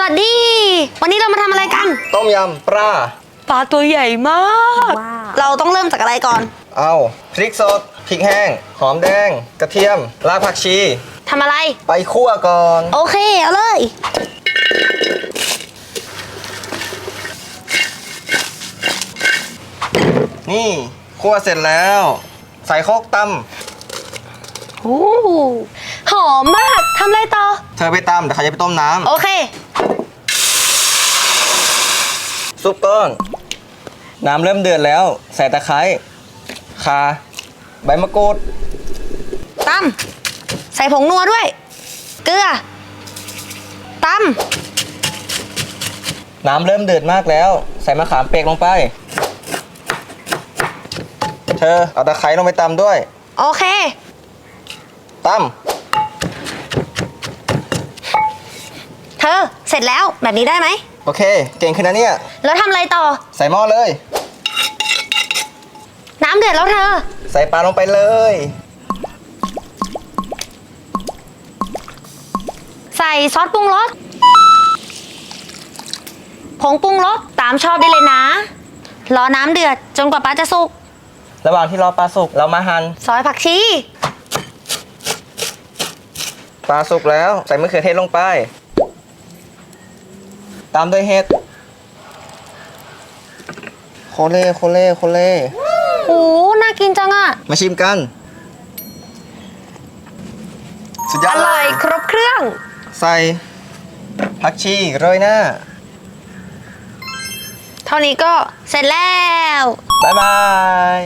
สวัสดี วันนี้เรามาทำอะไรกัน ต้มยำปลาปลาตัวใหญ่มาก เราต้องเริ่มจากอะไรก่อน เอาพริกสดพริกแห้ง หอมแดง กระเทียม รากผักชี ทำอะไร ไปคั่วก่อน โอเค เอาเลย นี่คั่วเสร็จแล้ว ใส่โคกตโอ้หอมมาก ทำอะไรต่อำเธอไปตำเดี๋ยวเขาจะไปต้มน้โอเคำ ซุปก้อน น้ำเริ่มเดือดแล้ว ใส่ตะไคร้ข่าใบมะกรูดตั้มใส่ผงนัวด้วย เกลือตั้มน้ำเริ่มเดือดมากแล้ว ใส่มะขามเปียกลงไป เธอเอาตะไคร้ลงไปตำด้วยโอเคตเธอเสร็จแล้วแบบนี้ได้ไหมำ โอเค เก่งขึ้นนะเนี่ย แล้วทำอะไรต่อ ใส่หม้อเลย น้ำเดือดแล้วเธอ ใส่ปลาลงไปเลย ใส่ซอสปรุงรสผงปรุงรสตามชอบได้เลยนะ รอน้ำเดือดจนกว่าปลาจะสุก ระหว่างที่รอปลาสุกเรามาหั่นซอยผักชี ปลาสุกแล้ว ใส่มะเขือเทศลงไป ตามด้วยเห็ดโคเล่โคเล่โคเล่โอ้น่ากินจังอะมาชิมกัน สุดยออดเลร่อยครบเครื่อง ใส่ผักชีโรยหน้าเท่านี้ก็เสร็จแล้วบ๊ายบาย